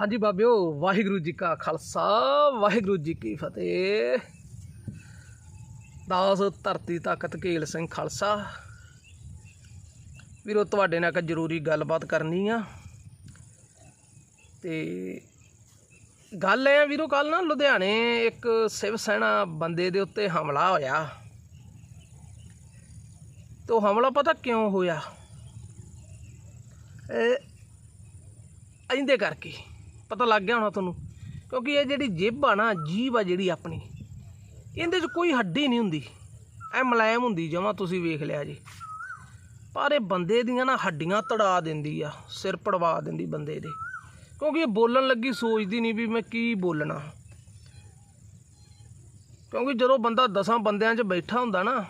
ਹਾਂਜੀ ਬਾਬਿਓ, ਵਾਹਿਗੁਰੂ ਜੀ ਕਾ ਖਾਲਸਾ, ਵਾਹਿਗੁਰੂ ਜੀ ਕੀ ਫਤਿਹ। ਦਾਸ ਧਰਤੀ ਤਖਤ ਕੇਲ ਸਿੰਘ ਖਾਲਸਾ। ਵੀਰੋ, ਤੁਹਾਡੇ ਨਾਲ ਇੱਕ ਜ਼ਰੂਰੀ ਗੱਲਬਾਤ ਕਰਨੀ ਆ। ਤੇ ਗੱਲ ਇਹ ਆ ਵੀਰੋ, ਕੱਲ ਨਾ ਲੁਧਿਆਣੇ ਇੱਕ ਸਿਵ ਸੈਨਾ ਬੰਦੇ ਦੇ ਉੱਤੇ ਹਮਲਾ ਹੋਇਆ। ਤੇ ਉਹ ਹਮਲਾ ਪਤਾ ਕਿਉਂ ਹੋਇਆ? ਇਹ, ਇਹਦੇ ਕਰਕੇ। ਪਤਾ ਲੱਗ ਗਿਆ ਹੋਣਾ ਤੁਹਾਨੂੰ, ਕਿਉਂਕਿ ਇਹ ਜਿਹੜੀ ਜਿੱਬ ਆ ਨਾ ਜੀਭ ਆ ਜਿਹੜੀ ਆਪਣੀ, ਇਹਦੇ 'ਚ ਕੋਈ ਹੱਡੀ ਨਹੀਂ ਹੁੰਦੀ। ਐ ਮੁਲਾਇਮ ਹੁੰਦੀ, ਜਮਾ ਤੁਸੀਂ ਵੇਖ ਲਿਆ ਜੀ। ਪਰ ਇਹ ਬੰਦੇ ਦੀਆਂ ਨਾ ਹੱਡੀਆਂ ਤੜਾ ਦਿੰਦੀ ਆ, ਸਿਰ ਪੜਵਾ ਦਿੰਦੀ ਬੰਦੇ ਦੇ। ਕਿਉਂਕਿ ਇਹ ਬੋਲਣ ਲੱਗੀ ਸੋਚਦੀ ਨਹੀਂ ਵੀ ਮੈਂ ਕੀ ਬੋਲਣਾ। ਕਿਉਂਕਿ ਜਦੋਂ ਬੰਦਾ ਦਸਾਂ ਬੰਦਿਆਂ 'ਚ ਬੈਠਾ ਹੁੰਦਾ ਨਾ,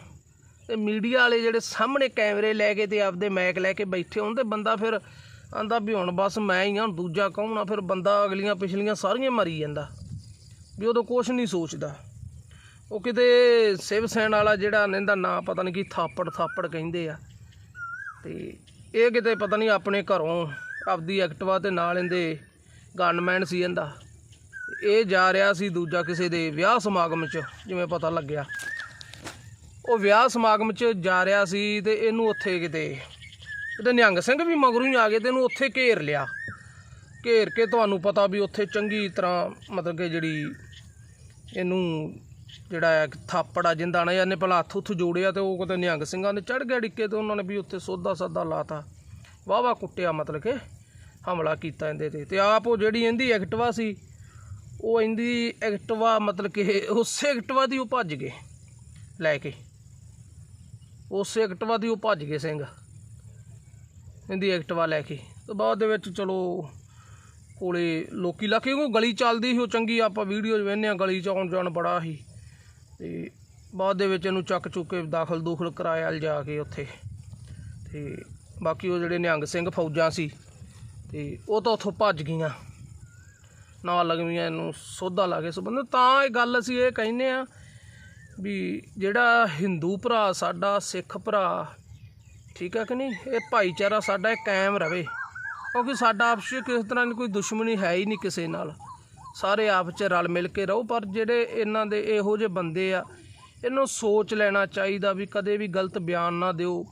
ਤੇ ਮੀਡੀਆ ਵਾਲੇ ਜਿਹੜੇ ਸਾਹਮਣੇ ਕੈਮਰੇ ਲੈ ਕੇ ਤੇ ਆਪਦੇ ਮੈਕ ਲੈ ਕੇ ਬੈਠੇ ਹੋਣ, ਤੇ ਬੰਦਾ ਫਿਰ ਆਂਦਾ ਵੀ ਹੁਣ ਬਸ ਮੈਂ ਹੀ ਹਾਂ ਹੁਣ ਦੂਜਾ ਕੌਣ ਆ? ਫਿਰ ਬੰਦਾ ਅਗਲੀਆਂ ਪਿਛਲੀਆਂ ਸਾਰੀਆਂ ਮਰੀ ਜਾਂਦਾ। ਵੀ ਉਦੋਂ ਕੁਛ ਨਹੀਂ ਸੋਚਦਾ। ਉਹ ਕਿਤੇ ਸਿਵ ਸੈਨ ਵਾਲਾ ਜਿਹੜਾ ਇਹਦਾ ਨਾਂ ਪਤਾ ਨਹੀਂ ਕੀ ਥਾਪੜ ਥਾਪੜ ਕਹਿੰਦੇ ਆ। ਤੇ ਇਹ ਕਿਤੇ ਪਤਾ ਨਹੀਂ ਆਪਣੇ ਘਰੋਂ ਆਪਦੀ ਐਕਟਿਵਾ ਤੇ ਨਾਲ ਇਹਦੇ ਗਨਮੈਨ ਸੀ ਇਹਦਾ। ਇਹ ਜਾ ਰਿਹਾ ਸੀ ਦੂਜਾ ਕਿਸੇ ਦੇ ਵਿਆਹ ਸਮਾਗਮ 'ਚ, ਜਿਵੇਂ ਪਤਾ ਲੱਗਿਆ। ਉਹ ਵਿਆਹ ਸਮਾਗਮ 'ਚ ਜਾ ਰਿਹਾ ਸੀ ਤੇ ਇਹਨੂੰ ਉੱਥੇ ਕਿਤੇ ਇਹਦੇ ਨਿਹੰਗ ਸਿੰਘ ਵੀ ਮਗਰੋਂ ਹੀ ਆ ਗਏ ਤੇ ਇਹਨੂੰ ਉੱਥੇ ਘੇਰ ਲਿਆ। ਘੇਰ ਕੇ ਤੁਹਾਨੂੰ ਪਤਾ ਵੀ ਉੱਥੇ ਚੰਗੀ ਤਰ੍ਹਾਂ ਮਤਲਬ ਕਿ ਜਿਹੜੀ ਇਹਨੂੰ ਜਿਹੜਾ ਹੈ ਥਾਪੜ ਆ, ਜਿੰਦਾ ਨਾ ਇਹਨੇ ਪਹਿਲਾਂ ਹੱਥ ਉੱਥ ਜੋੜਿਆ ਤੇ ਉਹ ਕਿਤੇ ਨਿਹੰਗ ਸਿੰਘਾਂ ਨੇ ਚੜ ਗਿਆ ਡਿੱਕੇ ਤੇ ਉਹਨਾਂ ਨੇ ਵੀ ਉੱਥੇ ਸੋਧਾ ਸਾਦਾ ਲਾਤਾ। ਵਾਹ ਵਾਹ ਕੁੱਟਿਆ ਮਤਲਬ ਕਿ ਹਮਲਾ ਕੀਤਾ ਇਹਦੇ ਤੇ। ਤੇ ਆਪ ਉਹ ਜਿਹੜੀ ਇਹਦੀ ਐਕਟਵਾ ਸੀ, ਉਹ ਇਹਦੀ ਐਕਟਵਾ ਮਤਲਬ ਕਿ ਉਸੇ ਐਕਟਵਾ ਦੀ ਉਹ ਭੱਜ ਗਏ ਲੈ ਕੇ। ਉਸੇ ਐਕਟਵਾ ਦੀ ਉਹ ਭੱਜ ਗਏ ਸਿੰਘ। ਇਹਦੀ ਐਕਟਿਵਾ ਲੈ ਕੇ। ਤੇ ਬਾਅਦ ਦੇ ਵਿੱਚ ਚਲੋ ਕੋਲੇ ਲੋਕੀ ਲੱਗੇ ਉਹ ਗਲੀ ਚੱਲਦੀ ਸੀ ਉਹ ਚੰਗੀ, ਆਪਾਂ ਵੀਡੀਓ ਵੇਖਦੇ ਆ ਗਲੀ ਚ ਆਉਣ ਜਾਣ ਬੜਾ ਸੀ। ਤੇ ਬਾਅਦ ਦੇ ਵਿੱਚ ਇਹਨੂੰ ਚੱਕ ਚੁੱਕ ਕੇ ਦਾਖਲ ਦੂਖਲ ਕਰਾਇਆ ਜਾ ਕੇ ਉੱਥੇ। ਤੇ ਬਾਕੀ ਉਹ ਜਿਹੜੇ ਨਿਹੰਗ ਸਿੰਘ ਫੌਜਾਂ ਸੀ, ਤੇ ਉਹ ਤਾਂ ਉੱਥੋਂ ਭੱਜ ਗਈਆਂ। ਨਾਲ ਲਗਵੀਆਂ ਇਹਨੂੰ ਸੋਧਾ ਲਾ ਕੇ। ਸਬੰਧ ਤਾਂ ਇਹ ਗੱਲ ਅਸੀਂ ਇਹ ਕਹਿੰਦੇ ਆ ਵੀ ਜਿਹੜਾ ਹਿੰਦੂ ਭਰਾ, ਸਾਡਾ ਸਿੱਖ ਭਰਾ ਠੀਕ ਹੈ ਕਿ ਨਹੀਂ? ਇਹ ਭਾਈਚਾਰਾ ਸਾਡਾ ਇਹ ਕਾਇਮ ਰਵੇ। ਕਿਉਂਕਿ ਸਾਡਾ ਆਪਸ ਵਿੱਚ ਕਿਸੇ ਤਰ੍ਹਾਂ ਦੀ ਕੋਈ ਦੁਸ਼ਮਣੀ ਹੈ ਹੀ ਨਹੀਂ ਕਿਸੇ ਨਾਲ। ਸਾਰੇ ਆਪ 'ਚ ਰਲ ਮਿਲ ਕੇ ਰਹੋ, ਪਰ ਜਿਹੜੇ ਇਹਨਾਂ ਦੇ ਇਹੋ ਜਿਹੇ ਬੰਦੇ ਆ, ਇਹਨੂੰ ਸੋਚ ਲੈਣਾ ਚਾਹੀਦਾ ਵੀ ਕਦੇ ਵੀ ਗਲਤ ਬਿਆਨ ਨਾ ਦਿਓ।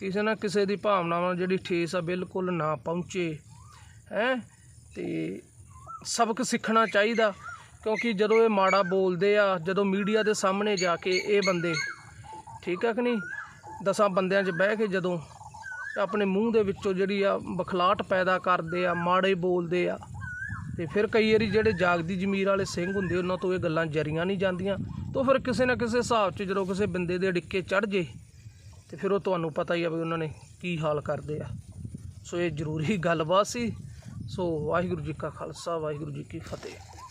ਕਿਸੇ ਨਾ ਕਿਸੇ ਦੀ ਭਾਵਨਾਵਾਂ ਜਿਹੜੀ ਠੇਸ ਆ ਬਿਲਕੁਲ ਨਾ ਪਹੁੰਚੇ। ਹੈ? ਤੇ ਸਬਕ ਸਿੱਖਣਾ ਚਾਹੀਦਾ। ਕਿਉਂਕਿ ਜਦੋਂ ਇਹ ਮਾੜਾ ਬੋਲਦੇ ਆ, ਜਦੋਂ ਮੀਡੀਆ ਦੇ ਸਾਹਮਣੇ ਜਾ ਕੇ ਇਹ ਬੰਦੇ, ਠੀਕ ਹੈ ਕਿ ਨਹੀਂ? ਦਸਾਂ ਬੰਦਿਆਂ 'ਚ ਬਹਿ ਕੇ ਜਦੋਂ ਆਪਣੇ ਮੂੰਹ ਦੇ ਵਿੱਚੋਂ ਜਿਹੜੀ ਆ ਬਖਲਾਟ ਪੈਦਾ ਕਰਦੇ ਆ, ਮਾੜੇ ਬੋਲਦੇ ਆ ਤੇ ਫਿਰ ਕਈ ਵਾਰੀ ਜਿਹੜੇ ਜਾਗਦੀ ਜ਼ਮੀਰ ਵਾਲੇ ਸਿੰਘ ਹੁੰਦੇ, ਉਹਨਾਂ ਤੋਂ ਇਹ ਗੱਲਾਂ ਜਰੀਆਂ ਨਹੀਂ ਜਾਂਦੀਆਂ। ਤੋਂ ਫਿਰ ਕਿਸੇ ਨਾ ਕਿਸੇ ਹਿਸਾਬ 'ਚ ਜਦੋਂ ਕਿਸੇ ਬੰਦੇ ਦੇ ਅੜਿੱਕੇ ਚੜ ਜੇ, ਤੇ ਫਿਰ ਉਹ ਤੁਹਾਨੂੰ ਪਤਾ ਹੀ ਆ ਵੀ ਉਹਨਾਂ ਨੇ ਕੀ ਹਾਲ ਕਰਦੇ ਆ। ਸੋ ਇਹ ਜ਼ਰੂਰੀ ਗੱਲਬਾਤ ਸੀ। ਸੋ ਵਾਹਿਗੁਰੂ ਜੀ ਕਾ ਖਾਲਸਾ, ਵਾਹਿਗੁਰੂ ਜੀ ਕੀ ਫਤਿਹ।